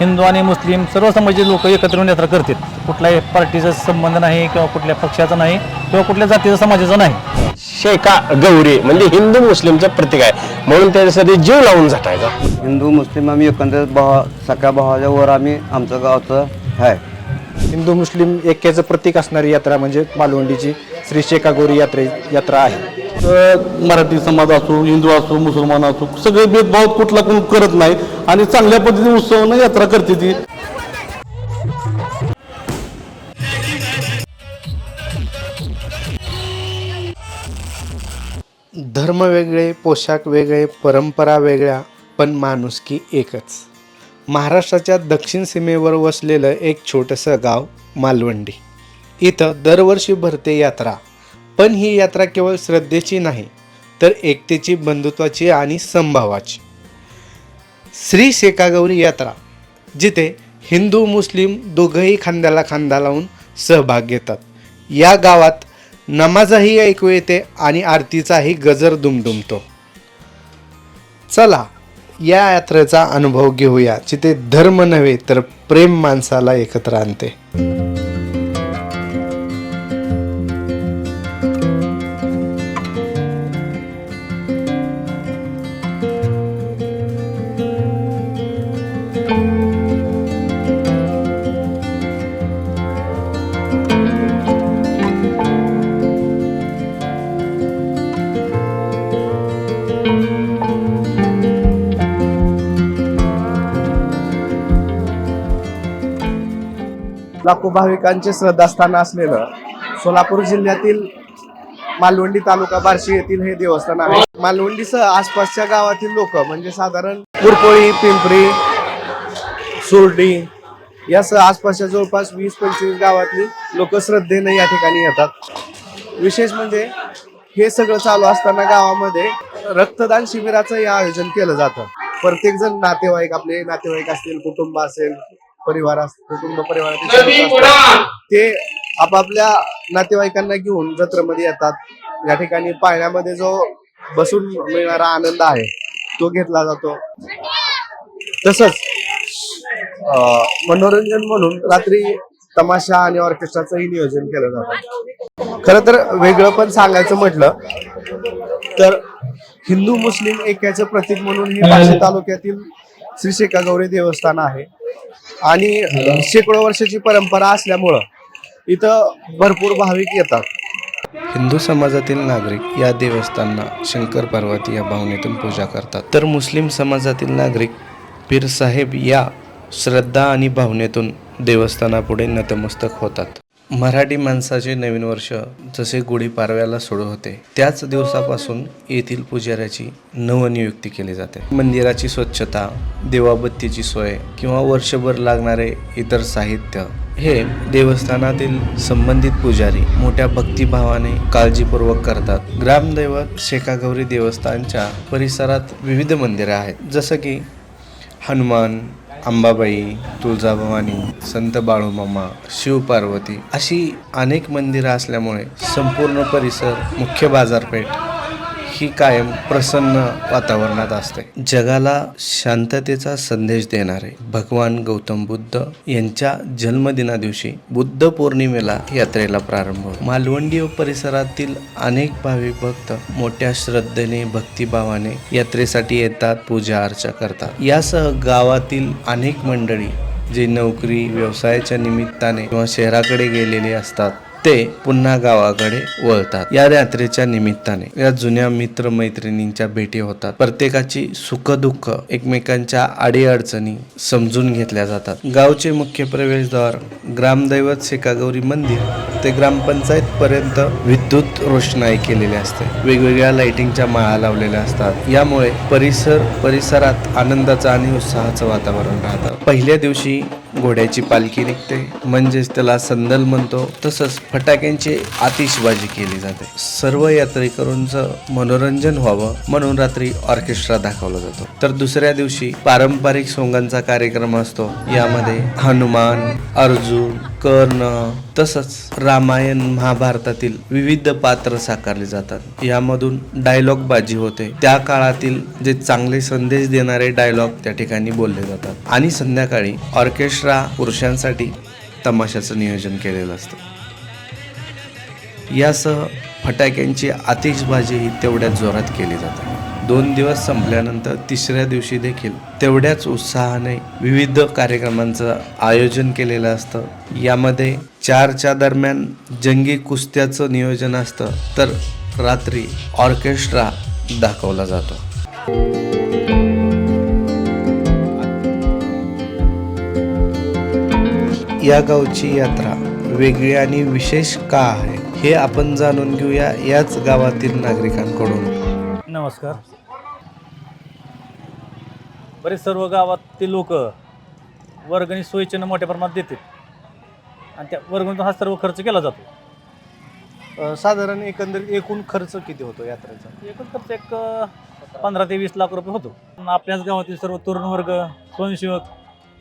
हिंदू आणि मुस्लिम सर्व समाजाचे लोक एकत्र येऊन यात्रा करतात कुठल्याही पार्टीचा संबंध नाही किंवा कुठल्या पक्षाचा नाही किंवा कुठल्या जातीचा समाजाचा नाही. शेका गौरी म्हणजे हिंदू मुस्लिमचं प्रतीक आहे. म्हणून त्याच्यासाठी जीव लावून झटायचा. हिंदू मुस्लिम आम्ही एकंदरीत भावा सख्या भावाच्या वर आम्ही आमचं गावचं आहे. हिंदू मुस्लिम ऐक्याचं प्रतीक असणारी यात्रा म्हणजे मालवंडीची श्री शेकागोरी यात्रे यात्रा आहे. मराठी समाज असो हिंदू असो मुसलमान असो सगळे भेदभाव कुठला कोण करत नाही आणि चांगल्या पद्धतीने उत्सवानं यात्रा करते ती. धर्म वेगळे पोशाख वेगळे परंपरा वेगळ्या पण माणुसकी एकच. महाराष्ट्राच्या दक्षिण सीमेवर वसलेलं एक छोटंसं गाव मालवंडी. इथं दरवर्षी भरते यात्रा. पण ही यात्रा केवळ श्रद्धेची नाही तर एकतेची बंधुत्वाची आणि संभावाची. श्री शेकागौरी यात्रा जिथे हिंदू मुस्लिम दोघंही खांद्याला खांदा लावून सहभाग घेतात. या गावात नमाजही ऐकू येते आणि आरतीचाही गजर दुमदुमतो. चला या यात्रेचा अनुभव घेऊया जिथे धर्म नव्हे तर प्रेम माणसाला एकत्र आणते. लाखो भाविकांचे श्रद्धास्थान असलेलं सोलापूर जिल्ह्यातील मालवंडी तालुका बार्शी येथील हे देवस्थान आहे. मालवंडीसह आसपासच्या गावातील लोक म्हणजे साधारण कुरपोळी पिंपरी सुरडी यासह आसपासच्या जवळपास वीस पंचवीस गावातली लोक श्रद्धेने या ठिकाणी येतात. विशेष म्हणजे हे सगळं चालू असताना गावामध्ये रक्तदान शिबिराचं आयोजन केलं जातं. प्रत्येक जण नातेवाईक आपले नातेवाईक असतील कुटुंब असेल परिवार कुटुंब असतात. ते आपापल्या नातेवाईकांना घेऊन जत्रेमध्ये येतात. या ठिकाणी पाळण्यामध्ये जो बसून मिळणारा आनंद आहे तो घेतला जातो. तसंच मनोरंजन म्हणून रात्री तमाशा आणि ऑर्केस्ट्राचंही नियोजन केलं जातं. खरं तर वेगळं पण सांगायचं म्हटलं तर हिंदू मुस्लिम ऐक्याचं प्रतीक म्हणून हे बार्शी तालुक्यातील श्री शेकागौरी देवस्थान आहे. आणि शेकडो वर्षाची परंपरा असल्यामुळं इथं भरपूर भाविक येतात. हिंदू समाजातील नागरिक या देवस्थानना शंकर पार्वती या भावनेतून पूजा करतात. तर मुस्लिम समाजातील नागरिक पीर साहेब या श्रद्धा आणि भावनेतून देवस्थानापुढे नतमस्तक होतात. मराठी माणसाचे नवीन वर्ष जसे गुढीपाडव्याला सुरू होते त्याच दिवसापासून येथील पुजाऱ्याची नवनियुक्ती केली जाते. मंदिराची स्वच्छता देवाबत्तीची सोय किंवा वर्षभर लागणारे इतर साहित्य हे देवस्थानातील संबंधित पुजारी मोठ्या भक्तिभावाने काळजीपूर्वक करतात. ग्रामदैवत शेकागौरी देवस्थानच्या परिसरात विविध मंदिरे आहेत जसं की हनुमान अंबाबाई तुळजाभवानी संत बाळूमामा शिवपार्वती अशी अनेक मंदिरं असल्यामुळे संपूर्ण परिसर मुख्य बाजारपेठ ही कायम प्रसन्न वातावरणात असते जगाला शांततेचा संदेश देणारे भगवान गौतम बुद्ध यांच्या जन्मदिनादिवशी बुद्ध पौर्णिमेला यात्रेला प्रारंभ होतो. मालवंडी व परिसरातील अनेक भाविक भक्त मोठ्या श्रद्धेने भक्तिभावाने यात्रेसाठी येतात पूजा अर्चा करतात यासह गावातील अनेक मंडळी जे नोकरी व्यवसायाच्या निमित्ताने किंवा शहराकडे गेलेले असतात ते पुन्हा गावाकडे वळतात. या यात्रेच्या निमित्ताने या जुन्या मित्र मैत्रिणींच्या भेटी होतात. प्रत्येकाची सुख दुःख एकमेकांच्या अडीअडचणी समजून घेतल्या जातात. गावचे मुख्य प्रवेशद्वार ग्रामदैवत शेकागौरी मंदिर ते ग्रामपंचायत पर्यंत विद्युत रोषणाई केलेली असते. वेगवेगळ्या लाइटिंगच्या माळा लावलेल्या असतात. यामुळे परिसर परिसरात आनंदाचं आणि उत्साहाचं वातावरण राहतं. पहिल्या दिवशी घोड्याची पालखी निघते. म्हणजेच त्याला संदल म्हणतो. तसंच फटाक्यांची आतिषबाजी केली जाते. सर्व यात्रेकरूंचं मनोरंजन व्हावं म्हणून रात्री ऑर्केस्ट्रा दाखवला जातो. तर दुसऱ्या दिवशी पारंपरिक सोंगांचा कार्यक्रम असतो. यामध्ये हनुमान अर्जुन कर्ण तसंच रामायण महाभारतातील विविध पात्र साकारले जातात. यामधून डायलॉग बाजी होते. त्या काळातील जे चांगले संदेश देणारे डायलॉग त्या ठिकाणी बोलले जातात. आणि संध्याकाळी ऑर्केस्ट्रा पुरुषांसाठी तमाशाचं नियोजन केलेलं असतं. यासह फटाक्यांची आतिषबाजीही तेवढ्याच जोरात केली जाते. दोन दिवस संपल्यानंतर तिसऱ्या दिवशी देखील तेवढ्याच उत्साहाने विविध कार्यक्रमांचं आयोजन केलेलं असतं. यामध्ये चारच्या दरम्यान जंगी कुस्त्याचं नियोजन असतं तर रात्री ऑर्केस्ट्रा दाखवला जातो. या गावची यात्रा वेगळी आणि विशेष का आहे हे आपण जाणून घेऊया याच गावातील नागरिकांकडून. नमस्कार. बरेच सर्व गावातील लोक वर्गणी सोयीचे मोठ्या प्रमाणात देतात. आणि त्या वर्गणीतून हा सर्व खर्च केला जातो. अ, साधारण एकंदरीत एकूण खर्च किती होतो यात्रेचा? एकूण खर्च एक अं, पंधरा ते वीस लाख रुपये होतो. पण आपल्याच गावातील सर्व तरुण वर्ग स्वयंसेवक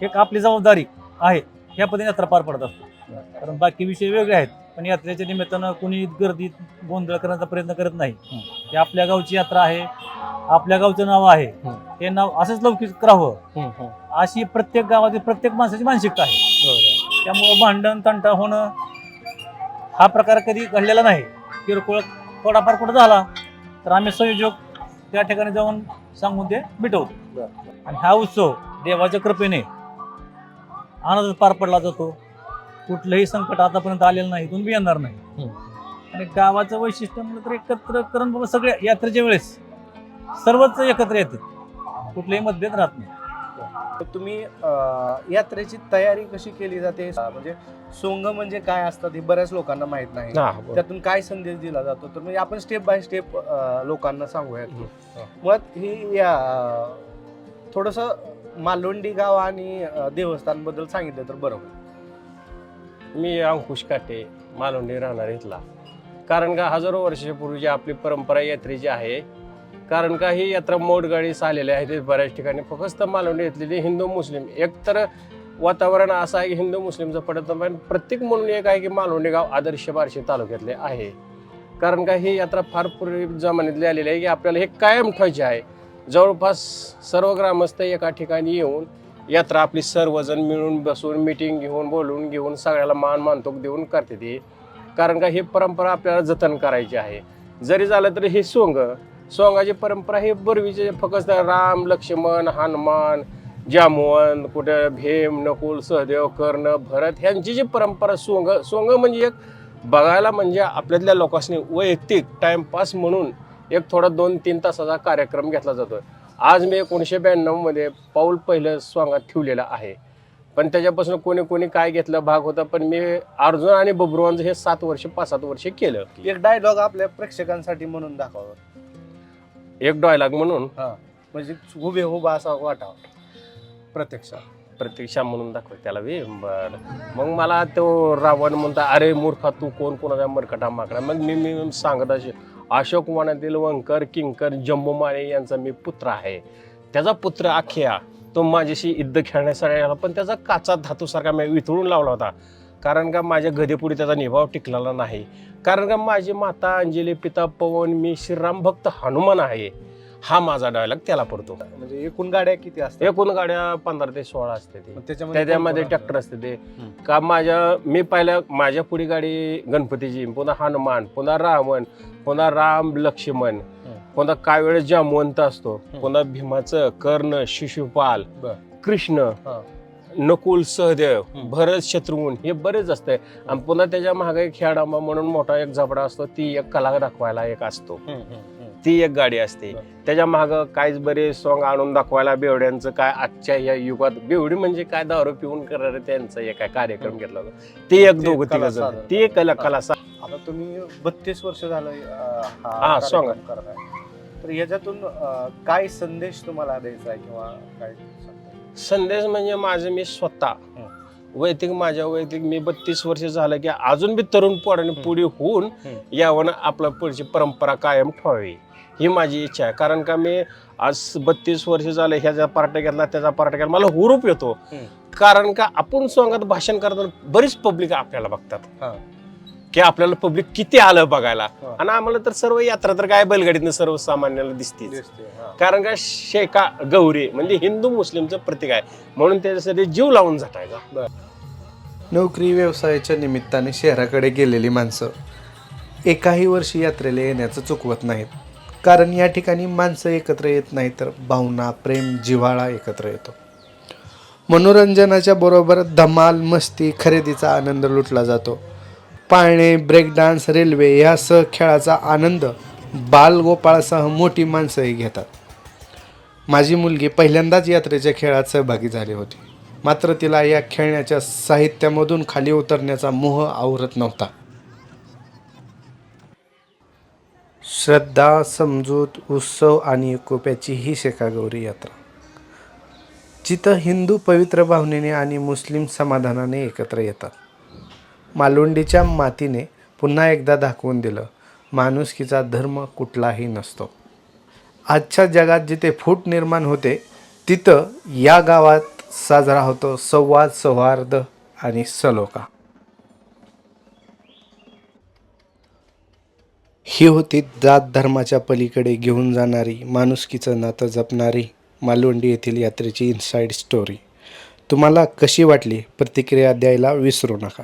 एक आपली जबाबदारी आहे. ह्या पद्धतीने यात्रा पार पडत असतो. कारण बाकी विषय वेगळे आहेत. पण यात्रेच्या निमित्तानं कुणी गर्दीत गोंधळ करण्याचा प्रयत्न करत नाही. ही आपल्या गावची यात्रा आहे. आपल्या गावचं नाव आहे. हे. नाव असंच लौकिक राहावं. अशी प्रत्येक गावातील प्रत्येक माणसाची मानसिकता आहे. त्यामुळं भांडण तंटा होणं हा प्रकार कधी घडलेला नाही. किरकोळ थोडाफार कुठं झाला तर आम्ही संयोजक त्या ठिकाणी जाऊन सांगून ते मिटवतो. आणि हा उत्सव देवाच्या कृपेने आनंदात पार पडला जातो. कुठलंही संकट आतापर्यंत आलेलं नाही इथून बी येणार नाही. आणि गावाचं वैशिष्ट्य म्हणलं तर एकत्र करून बाबा सगळ्या यात्रेच्या वेळेस सर्वच एकत्र येतात. कुठलेही मतभेद राहत नाही. तर तुम्ही अ, यात्रेची तयारी कशी केली जाते? म्हणजे सोंग म्हणजे काय असतात हे बऱ्याच लोकांना माहीत नाही. हा, बरोबर. त्यातून काय संदेश दिला जातो? तर म्हणजे आपण स्टेप बाय स्टेप लोकांना सांगूया की मुळात ही या थोडस मालवंडी गाव आणि अ, देवस्थानबद्दल सांगितलं तर बरं होईल मी अंकुश काटे मालवंडी राहणार इथला. कारण का हजारो वर्षापूर्वीची आपली परंपरा यात्रेची आहे कारण का ही यात्रा मोडगाडी चाललेली आहे बऱ्याच ठिकाणी. फक्त मालवंडी घेतलेली हिंदू मुस्लिम. एकतर वातावरण असं आहे की हिंदू मुस्लिमचं पडत पण प्रत्येक म्हणून एक आहे की मालवंडी गाव आदर्श बार्शी तालुक्यातले आहे. कारण का ही यात्रा फार पूर्वी जमान्यातली आलेली आहे की आपल्याला हे कायम ठेवायचे आहे. जवळपास सर्व ग्रामस्थ एका ठिकाणी येऊन यात्रा आपली सर्वजण मिळून बसून मिटिंग घेऊन बोलून घेऊन सगळ्याला मान मानतोक देऊन करते ती. कारण का ही परंपरा आपल्याला जतन करायची आहे. जरी झालं तरी हे सोंग सोंगाची परंपरा ही पूर्वीचे फक्त राम लक्ष्मण हनुमान जामवंत कुठे भीम नकुल सहदेव कर्ण भरत ह्यांची जी परंपरा सोंग सोंग म्हणजे एक बघायला म्हणजे आपल्यातल्या लोकांनी वैयक्तिक टाइमपास म्हणून एक थोडा दोन तीन तासाचा कार्यक्रम घेतला जातो आज मी एकोणीसशे ब्याण्णवमध्ये पाऊल पहिलं स्वांगात ठेवलेलं आहे. पण त्याच्यापासून कोणी कोणी काय घेतलं भाग होता पण मी अर्जुन आणि बबरुवांचं हे सात वर्ष पाच सात वर्ष केलं. एक डायलॉग आपल्या प्रेक्षकांसाठी म्हणून दाखवावं. एक डायलॉग म्हणून म्हणजे हुबे हुबा असा वाटावा प्रत्यक्ष प्रतीक्षा म्हणून दाखव त्याला वे बर. मग मला तो रावण म्हणता अरे मूर्खा तू कोण? कोणाचा मरकटा माकडा? मग मी मी सांगत असे अशोक वनातील वंकर किंकर जम्बूमाळे यांचा मी पुत्र आहे. त्याचा पुत्र अख्या तो माझ्याशी युद्ध खेळण्यासाठी आला पण त्याचा काचा धातूसारखा मी वितळून लावला होता. कारण का माझ्या गधेपुढे त्याचा निभाव टिकलेला नाही. कारण का माझी माता अंजली पिता पवन मी श्रीराम भक्त हनुमान आहे. हा माझा डायलॉग त्याला पडतो. म्हणजे एकूण गाड्या किती असतात? एकूण गाड्या पंधरा ते सोळा असते ते. मग त्याच्यामध्ये त्याच्यामध्ये कोण कोण ट्रॅक्टर असते? ते. का माझ्या मी पहिल्या माझ्या पुढे गाडी गणपतीची पुन्हा हनुमान पुन्हा रावण पुन्हा राम लक्ष्मण पुन्हा काय वेळेस जामवंत असतो पुन्हा भीमाचं कर्ण शिशुपाल बर. कृष्ण हा. नकुल सहदेव भरत शत्रुघ्न हे बरेच असते आणि पुन्हा त्याच्यामागे एक खेळांबा म्हणून मोठा एक झबडा असतो ती एक कला दाखवायला एक असतो. ती एक गाडी असते. त्याच्या माग काहीच बरे सॉंग आणून दाखवायला बेवड्यांचं काय आजच्या या युगात बेवडी म्हणजे काय? दारू पिऊन करणारे त्यांचा एक काय कार्यक्रम घेतला होता. ती एक दोघं साधन. ती एक कला कला आता तुम्ही बत्तीस वर्ष झालं हा, करताय. तर याच्यातून काय संदेश तुम्हाला द्यायचा आहे किंवा काय? संदेश म्हणजे माझं मी स्वतः. वैयक्तिक माझ्या वैयक्तिक मी बत्तीस वर्ष झालं की अजून बी तरुण पोराने पुढे होऊन यावं आपलं पुढची परंपरा कायम ठेवावी. ही माझी इच्छा आहे. कारण का मी आज बत्तीस वर्ष झाले ह्याचा पार्ट घेतला त्याचा पार्ट घेतला मला हुरूप येतो. कारण का आपण सोंगात भाषण करताना बरीच पब्लिक आपल्याला बघतात. की आपल्याला पब्लिक किती आलं बघायला. आणि आम्हाला तर सर्व यात्रा तर काय बैलगाडीतनं सर्वसामान्याला दिसते कारण का शेका गौरी म्हणजे हिंदू मुस्लिमचं प्रतीक आहे. म्हणून त्याच्यासाठी जीव लावून झटायचा नोकरी व्यवसायाच्या निमित्ताने शहराकडे गेलेली माणसं एकाही वर्षी यात्रेला येण्याचं चुकवत नाहीत. कारण या ठिकाणी माणसं एकत्र येत नाही तर भावना प्रेम जिव्हाळा एकत्र येतो. मनोरंजनाच्या बरोबर धमाल मस्ती खरेदीचा आनंद लुटला जातो. पाळणे ब्रेक डान्स रेल्वे यासह खेळाचा आनंद बालगोपाळासह मोठी माणसंही घेतात. माझी मुलगी पहिल्यांदाच यात्रेच्या खेळात सहभागी झाली होती. मात्र तिला या खेळण्याच्या साहित्यामधून खाली उतरण्याचा मोह आवरत नव्हता. श्रद्धा समजूत उत्सव आणि एकोप्याची ही शेकागौरी यात्रा. जिथं हिंदू पवित्र भावनेने आणि मुस्लिम समाधानाने एकत्र येतात. मालुंडीच्या मातीने पुन्हा एकदा दाखवून दिलं माणुसकीचा धर्म कुठलाही नसतो. आजच्या जगात जिथे फूट निर्माण होते तिथं या गावात साजरा होतो संवाद सौहार्द आणि सलोखा ही होती जात धर्माच्या पलीकडे घेऊन जाणारी माणुसकीचं नातं जपणारी मालवंडी येथील यात्रेची इनसाईड स्टोरी तुम्हाला कशी वाटली? प्रतिक्रिया द्यायला विसरू नका.